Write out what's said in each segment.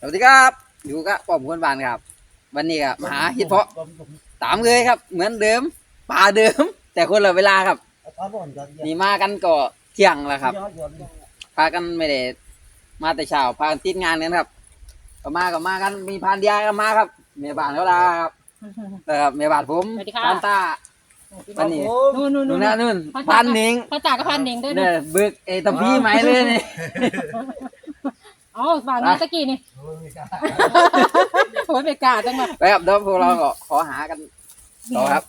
สวัสดีครับ อยู่กับป้อมคนบานครับ วันนี้ก็มาหาเห็ดเพาะตามเลยครับ เหมือนเดิมป่าเดิม แต่คนละเวลาครับนี่มากันก็เที่ยงแล้วครับ พากันไม่ได้มาแต่เช้าพากันติดงานกันครับก็มาก็มากันมีพานเดียก็มาครับเมียบ้านเขาลาครับนะครับเมียบ้านผมสวัสดีค่ะพานตาวันนี้นู่นนู่นนู่นู่นนนะนู่นพันหนิงพระจ่าก็พันหนิงด้วยเนี่ยบึกไอ้ตะพี่ไหมเลยนี่ อ๋อฝากนี้ตะกี้นี่โอ้ยไม่กล้าจังเลยไปครับเดี๋ยวพวกเราก็ขอหากันต่อครับ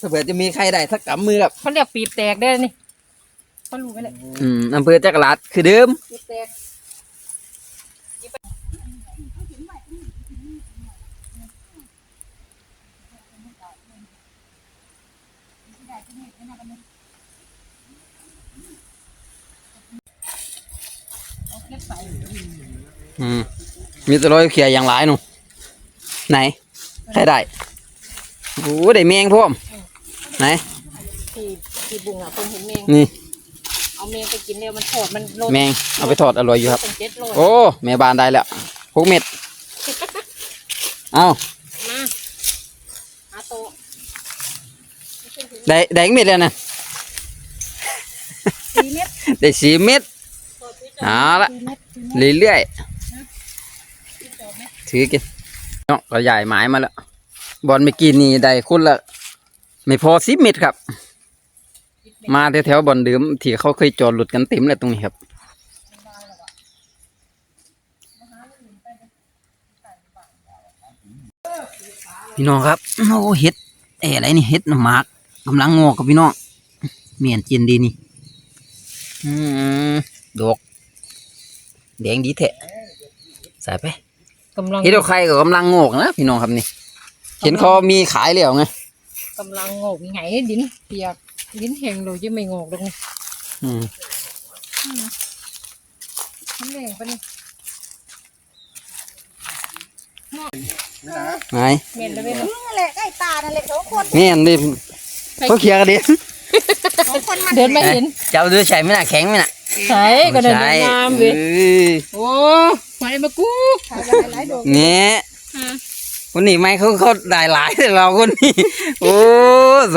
ถ้าเผื่อจะมีใครได้สักกำมือครับเขาเรียกปีบแตกได้อนี่เขารู้ไหมเลยอืมอำเภอจักรลาดคือเดิมปีบแตก อืมมีแตัวรอยเขียอย่างหลายหนูไหนใครได้โอ้ได้แมงพร้อมไหนที่ที่บุ้งอะคนเห็นแมงนี่เอาแมงไปกินเนี่ยมันโทษมันโลแมงเอาไปทอดอร่อยอยู่ครับ เป็นเจ็ดโลโอ้แม่บานได้แล้วหกเม็ดเอามาอาโตะได้ได้อีกเม็ดแล้วนะสี่เม็ดได้สี่เม็ดเอาละสี่เม็ดสี่เม็ดเรื่อยๆ ถือกินเนาะเราใหญ่หมายมาแล้วบอลไม่กินนี่ได้คุณละไม่พอสิบเม็ดครับ มาแถวๆบอลเดิมที่เขาเคยจอดหลุดกันเต็มเลยตรงนี้ครับพี่น้องครับโอ้เห็ดเอ๋อะไรนี่เห็ดน้ำหมากกำลังงอกกับพี่น้องเมียนจีนดีนี่อืมดอกแดงดีแท้ใส่ไป กำลังเห็ดเอาใครก็กำลังงอกนะพี่น้องครับนี่ เห็นเขามีขายแล้วไงกำลังงอกไงดินเปียกดินแห้งเราจะไม่งอกตรงนี้อืมน้ำแดงปะนี่ไหนเม็ดแล้วเว้ยนั่นแหละใกล้ตานั่นแหละสองคนแม่นดิเขาเคลียร์กันดิสองคนมันเดินไม่เห็นเจ้าดูใส่ไหมน่ะแข็งไหมน่ะใช่ก็เดินใช่งามเว้ยเออโอ้ มาไอ้มากูขายหลายๆดอกเนี่ยคนนี้ไม่เขาเขาได้หลายแต่เราคนนี้โอ้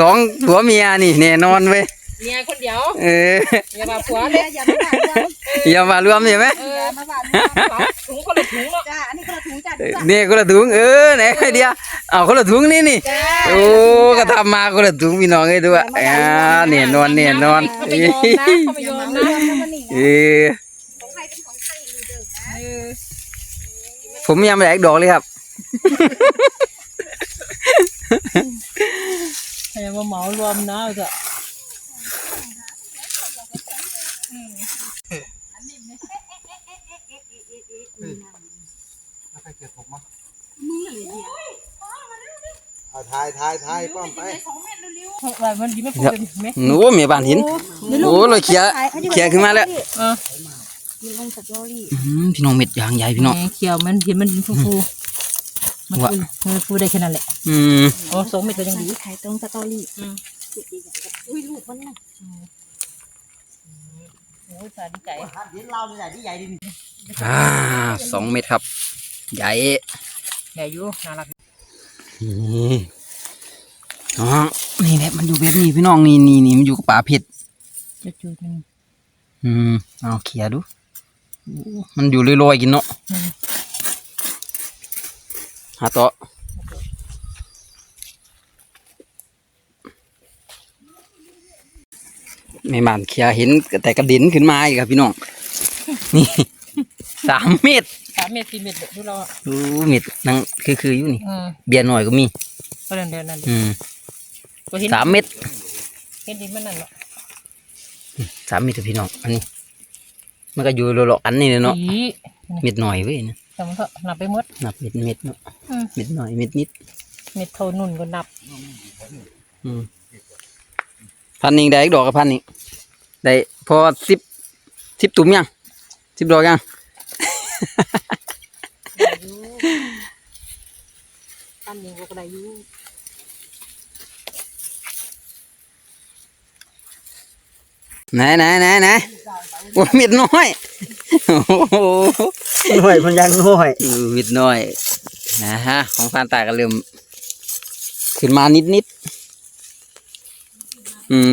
สองผัวเมียนี่แน่นอนเว้ยเมียคนเดียวเอออย่ามาผัวแม่เลยอย่ามาหวานรวมอย่ามารวมใช่ไหมเอออย่ามาหวานรวมถุงคนละถุงเนาะจ้าอันนี้ก็ถุงจ้าดูจ้าเนี่ยคนละถุงเออไหนไอเดียเอาคนละถุงนี่นี่จ้าโอ้ก็ทำมาคนละถุงพี่น้องเอ้ยด้วยอ่าเนี่ยนอนเนี่ยนอนเขาไม่ยอมนะเขาไม่ยอมนะมันนี่เออ ผมยังไม่ได้ดอกเลยครับให้มาเหมารวมนะเอาเถอะเอาทายทายทายป้อมไปว่ามันดีไม่พูดเลยไหมหนูเมียบ้านหินโอ้เราเคลียร์เคลียร์ขึ้นมาแล้ว เออ มีลงสตอรี่อื้อหือพี่น้องเม็ดยางใหญ่พี่น้อง แหมเขียวมันเห็นมันฟูฟูๆมันว่ะ ฟูมันฟูได้แค่นั้นแหละอืมโอ้สองเม็ดก็ยังดี ขายตรงสตอรี่อืมอุ้ยลูกมันน่ะโอ้ยสาดีใจอ่าสองเม็ดครับ ใหญ่ใหญ่อยู่น่ารักนี่อ๋อนี่แหละมันอยู่แบบนี้พี่น้องนี่นี่นี่มันอยู่กับป่าเผ็ด จุดจุดๆนึงอืมเอาเคลียร์ดูโอ้ มันอยู่ลอยๆกินเนาะอืมหาต่อไม่บานเคลียร์เห็นแต่กระเด็นขึ้นมาอีกครับพี่น้อง นี่สามเม็ดสามเม็ดสี่เม็ดดูเราอะดูเม็ดนั่งคือคืออยู่นี่เออเบียร์หน่อยก็มีก็เดินเดินนั่นดิอืมก็เห็นสามเม็ดเห็นดินมันนั่นเนาะสามเม็ดเถอะพี่น้องอันนี้ มันก็อยู่หลอกๆอันนี้เนาะอีเม็ดหน่อยเว้ยนะแต่มันก็นับไปหมดนับเม็ดเม็ดเนาะอืมเม็ดหน่อยเม็ดนิด เม็ดเท่านุ่นก็นับอืมพันหนึ่งได้อีกดอกกับพันนี้ได้พอสิบสิบตุ่มยังสิบดอกยังปั้นยิงก็ได้อยู่ไหนไหนไหนไหน โอ้ยเม็ดน้อยโอ้โหหน่วยมันยังหน่วยอือวิดน้อยนะฮะ ของฟานตาก็เริ่มขึ้นมานิดนิดๆอืม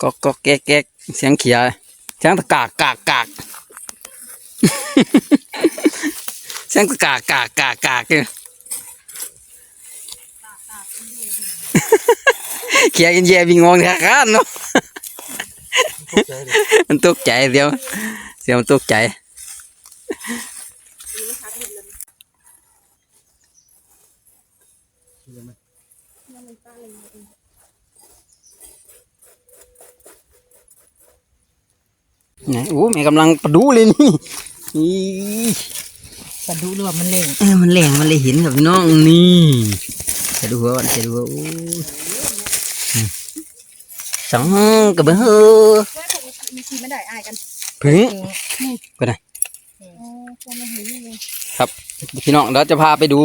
ก็ก็แก๊กแก๊กเสียงเขียเสียงตะกากกากกากเสียงตะกากกากกากกากเนี่ย เขียกินแย่บิงงองเนี่ยครับเนาะมันตกใจเดียวเสียงมันตกใจไหนโอ้แม่กำลังประดูเลยนี่นี่กระดูกเรือมันเล่งเออมันแหลงมันเลยเห็นกับพี่น้องนี่จะดูหัวก่อนจะดูหัวโอ้ยอืม สองกระเบื้องเฮ้อมีชีไม่ได้อายกันผึ่งก็ได้อ๋อพวกมันเห็นเลยครับพี่น้องเราจะพาไปดู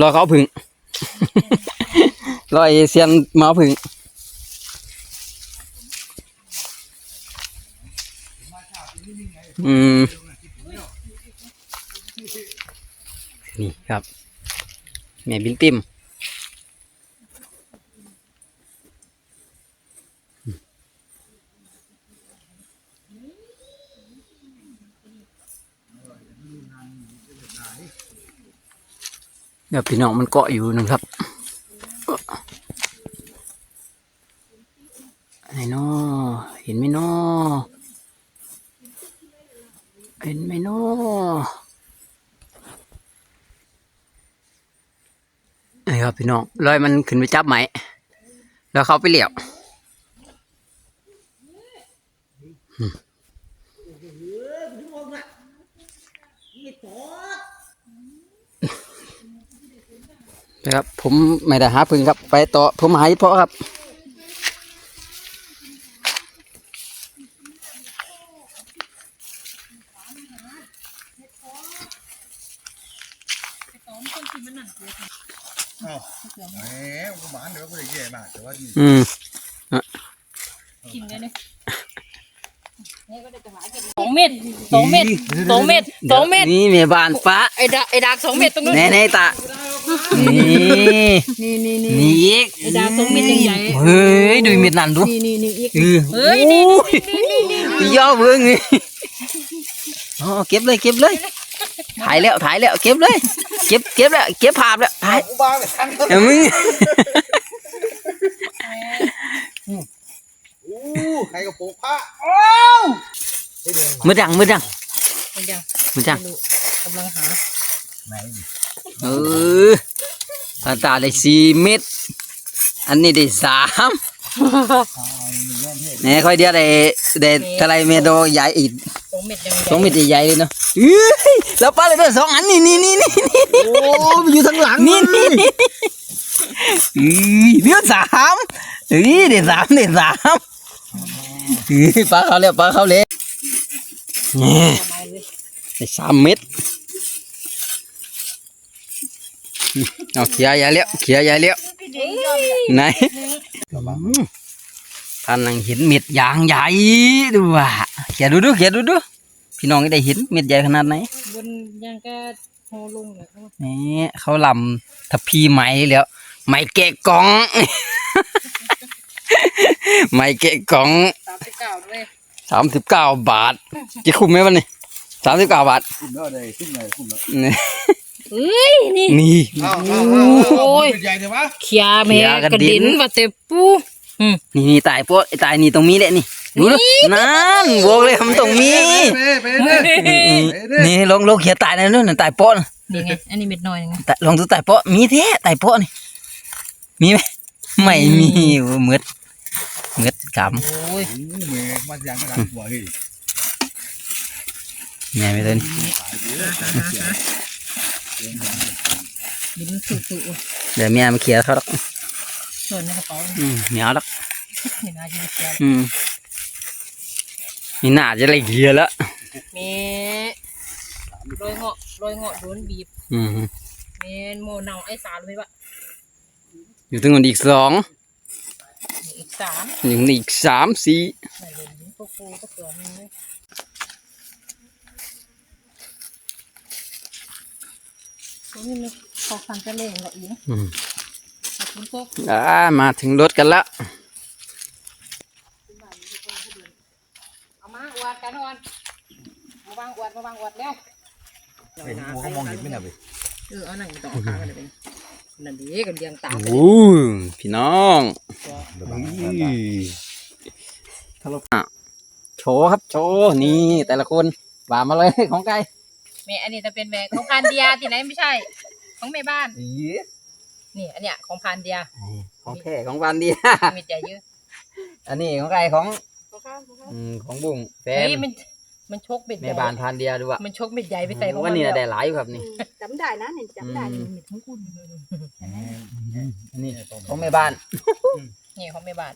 รอยเขาเอาผึ่งรอยเซียนหมาเอาผึ่งอืมนี่ครับแม่บินติม ดี๋ยวพี่น้องมันเกาะอยู่นะครับไหนนอเห็นไหมนอเห็นไหมนอนี่ครับพี่น้องลอยมันขึ้นไปจับไหม แล้วเขาไปเหลี่ยวอืม นะครับ ผมไม่ได้หาพึ่งครับ ไปต่อผมหาเฉพาะครับแหมกูหมานเดี๋ยวกูได้แย่มากแต่ว่าดีอืมกินเลยเนี่ยสองเม็ดสองเม็ดสองเม็ดสองเม็ดนี่เมียบ้านฟ้าไอ้ดักไอ้ดักสองเม็ดตรงนู้นแน่ๆตา นี่นี่นี่นี่นี่อีกไอ้ดักสองเม็ดยังใหญ่เฮ้ยดูเม็ดนั่นดูนี่นี่นี่อีก เออเฮ้ยนี่โอ้ยพี่ย่อเบิ่งนี่อ๋อเก็บเลยเก็บเลยถ่ายแล้วถ่ายแล้วเก็บเลยเก็บเก็บแล้วเก็บภาพแล้วถ่ายกูบ้าไปทันเอ้ามึงอู้ใครกับโป๊กผ้าโอ้เฮ้ยเดินมามือดังมือดังมันยังมือดัง กำลังหาไหน เออตาตาได้สี่เม็ด อันนี้ได้สามเนี่ยค่อยเดียวได้ได้เท่าไรเมโดใหญ่อีกสองเม็ดยังสองเม็ดใหญ่ๆเลยเนาะเอ้ยแล้วป้าเลยเด้อสองอันนี่นี่นี่นี่นี่โอ้มันอยู่ทางหลังนี่นี่นี่อือเดี๋ยวสามอือเดี๋ยวสามเดี๋ยวสามอือปลาเขาแล้วปลาเขาเลยนี่ได้สามเม็ด เอาเขียใหญ่แล้วเขียใหญ่แล้วไหนอืมท่านนังเห็นเม็ดยางใหญ่ดูว่ะเขียดูดูเขียดูดูพี่น้องได้เห็นเม็ดใหญ่ขนาดไหนบนยังก็โฮลงเลยนี่เขาลำทัพพีไหมแล้วไหมแกะกล่องไหมแกะกล่องสามสิบเก้าเลยสามสิบเก้าบาทจะคุ้มไหมวันนี้สามสิบเก้าบาทคุณเด้อเลยขึ้นเลยคุณเด้อนี่ เฮ้ยนี่นี่อ้าวอ้าวอ้าวโอ้ยเป็นใหญ่เดี๋ยววะเขียแม่เขียกกระระเด็เด็นนว่าเตปูอืมนี่นี่ตายโป๊ะไอ้ตายนี่ตรงนี้แหละนี่ดูดูนั่นบอกเลยมันตรงนี้ไปไปไปไปนี่นี่ลองลองเขียตายนะนู่นนะตายโป๊ะนะนี่ไงอันนี้เม็ดน้อยยังไงตายลองดูตายโป๊ะมีแท้ตายโป๊ะนี่มีไหมไม่มีโอ้เหมือดเหมือดกโอ้ยอู้เมย์มันยังกระดังหัวเฮ้ยำเนี่ยไม่เต้น ดินสุสุเดี๋ยวเมียมาเคลียร์เขาหรอกส่วนในกระเป๋าอืมเหนียวหรอกเห็นอาจีเขียอืมนี่น่าจะละเอียดแล้วแม่โรยเงาะโรยเงาะโดนบีบ อืมแม่โมเนาไอ้สารเลยปะอยู่ถึงคนอีกสองอีกสามยังมีอีกสามสี่ ไม่เห็นพวกกูก็เสือมีตัวนี้มันขอคันจะเล่งละอีนะอืมขอบคุณพวกอ่ามาถึงรถกันละเอามาอวดกันอวดมาวางอวดมาวางอวดเร็วเห็นกูเขามองเห็นไหมน่ะเว้ยเออเอาหนังไม่ต้องเอาขากันเลยเป็นนั่นดีกันเรียงตามโอ้ยพี่น้องเดี๋ยวบังอะโชว์ครับโชว์นี่แต่ละคนว่ามาเลยของไก่ แม่อันนี้จะเป็นแม่ของพานเดียที่ไหนไม่ใช่ ของแม่บ้าน อีนี่ อันเนี้ยของพานเดียของแค่ของวันดี มีใจเยอะอันนี้ของไก่ของเขาข้ามเขาข้ามอืมของบุ้งแฟนเฮ้ยมันมันชกเบ็ดใหแม่ญ่บานพานเดียดูอะมันชกเบ็ดใหญ่ไปใส่ของว่ามันนี่เดีน่ะยวได้หลายอยู่ครับนี่ จำได้นะเนี่ยจำได้อืมมีทั้งคุณอันนี้ของแม่บ้าน นี่ของแม่บ้าน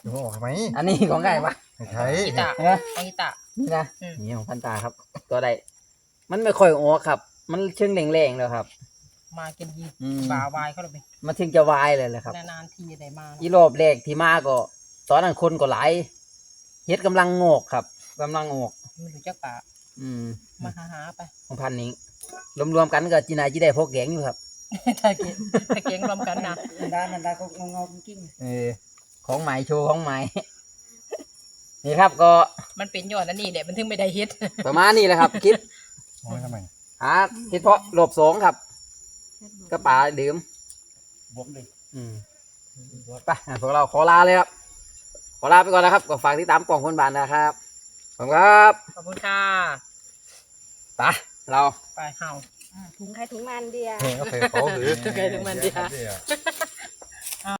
เดี๋ยวบอกทำไมอันนี้ของไก่ปะไม่ใช่กีตาเห็นไหมของกีตานี่นะอืมนี่ของพันตาครับ ตัวใด มันไม่ค่อยออกครับ มันเชิงแรงๆแล้วครับ มากินยีอืมบาวายเขาเลยไปมันถึงจะวายเลยแหละครับ นานๆทีได้มาอีรอบแรกที่มาก็ ตอนนั้นคนก็หลายเฮ็ดกำลังงอกครับกำลังงอก ไม่รู้จักป่าอืมมาหาหาๆไปของพันนี้รวมๆกันก็จีนายจีได้พกแกงอยู่ครับ ถ้าเก่งถ้าเก่งรวมกันนะได้มันได้ก็งงงกิ้งเออ ของใหม่โชว์ของใหม่ นี่ครับก็มันเป็นยอดอันนี้เดี๋ยวมันถึงไม่ได้ฮิตประมาณนี้แหละครับ คลิป มองทำไมหาคิดเพราะหลบสองครับก็ป่าดื่มบวกดิอืมไปอะพวกเราขอลาเลยครับ ขอลาไปก่อนนะครับก็ฝากติดตามกล่องคนบานนะครับขอบคุณครับขอบคุณค่ะไปเราไปเห่าถุงใครถุงมันเดียเฮ้ยเอาไปเขาหรือใครถึงมันเดียวเดี๋ยว